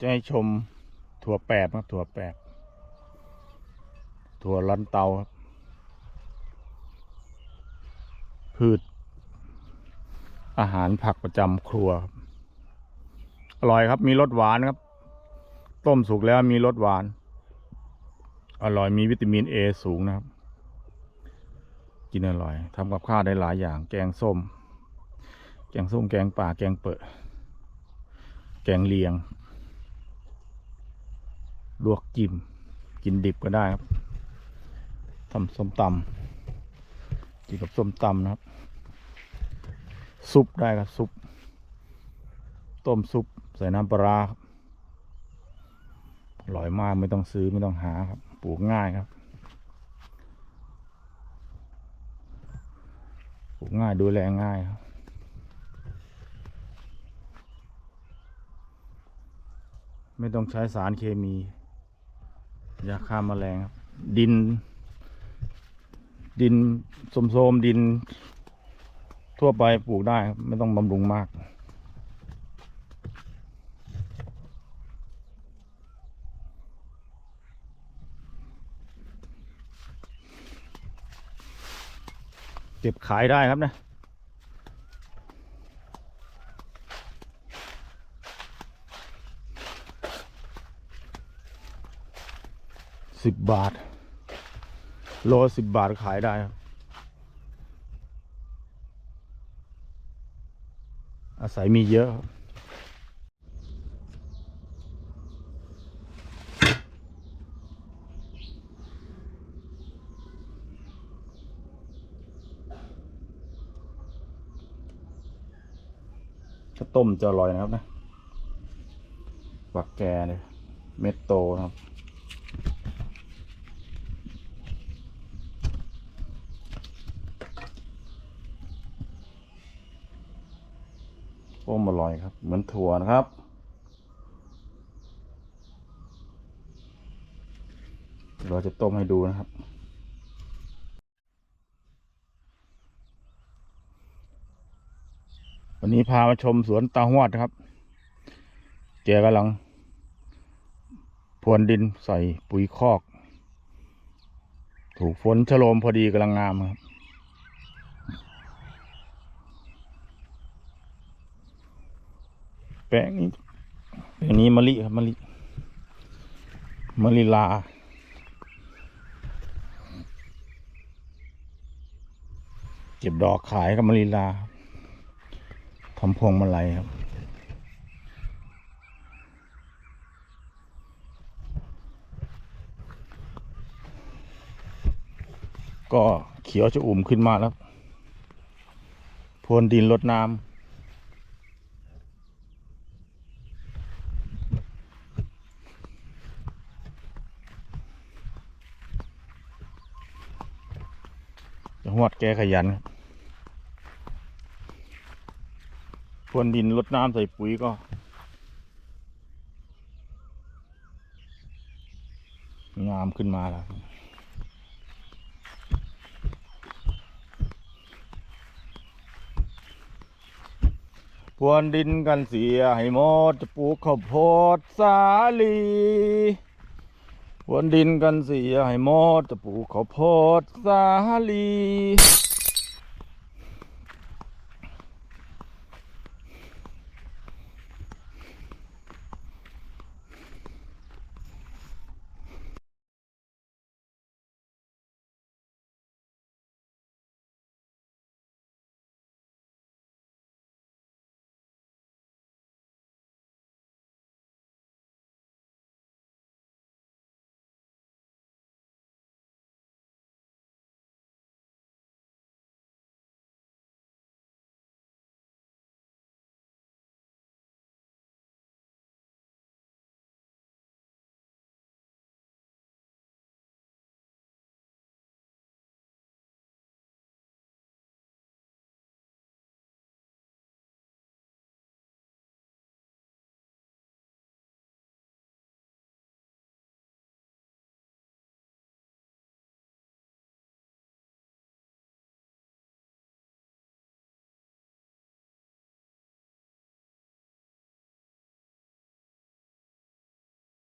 จะให้ชมถั่วแปบครับถั่วแปบถั่วลันเตาครับ พืช อาหารผักประจำครัว อร่อยครับมีรสหวานครับ ต้มสุกแล้วมีรสหวาน อร่อยมีวิตามินเอสูงนะครับ กินอร่อยทำกับข้าวได้หลายอย่าง แกงส้ม แกงส้มแกงป่าแกงเปิด แกงเลียง ลวกจิ้มกินดิบก็ได้ครับทำส้มตำกินกับส้มตำนะครับ ซุปได้ครับซุป ต้มซุปใส่น้ำปลาครับอร่อยมากไม่ต้องซื้อไม่ต้องหาครับ ปลูกง่ายครับ ปลูกง่ายดูแลง่ายครับไม่ต้องใช้สารเคมี ยาฆ่าแมลงครับ ดิน ดินโสมๆดิน ทั่วไปปลูกได้ครับ ไม่ต้องบำรุงมากเก็บขายได้ครับนะ สิบบาท โลสิบบาทขายได้ครับอาศัยมีเยอะครับถ้าต้มจะอร่อยนะครับนะปักแกเนี่ยเม็ดโตนะครับ ต้มอร่อยครับ เหมือนถั่วนะครับ เราจะต้มให้ดูนะครับ วันนี้พามาชมสวนตาหวดครับแกกำลังพรวนดินใส่ปุ๋ยคอก ถูกฝนชะโลมพอดีกำลังงามครับ แปลงนี้แปลงนี้มะลิครับมะลิมะลิลาเก็บดอกขายกับมะลิลาทำพวงมาลัยครับ ก็เขียวจะอุ่มขึ้นมาแล้วพรวนดินรดน้ำ หวดแกขยันครับพรวนดินลดน้ำใส่ปุ๋ยก็ งามขึ้นมาแล้วพรวนดินกันเสียให้หมดจะปลูกข้าวโพดสาลี วนดินกันเสียให้หมดจะปลูกข้าวโพดสาลี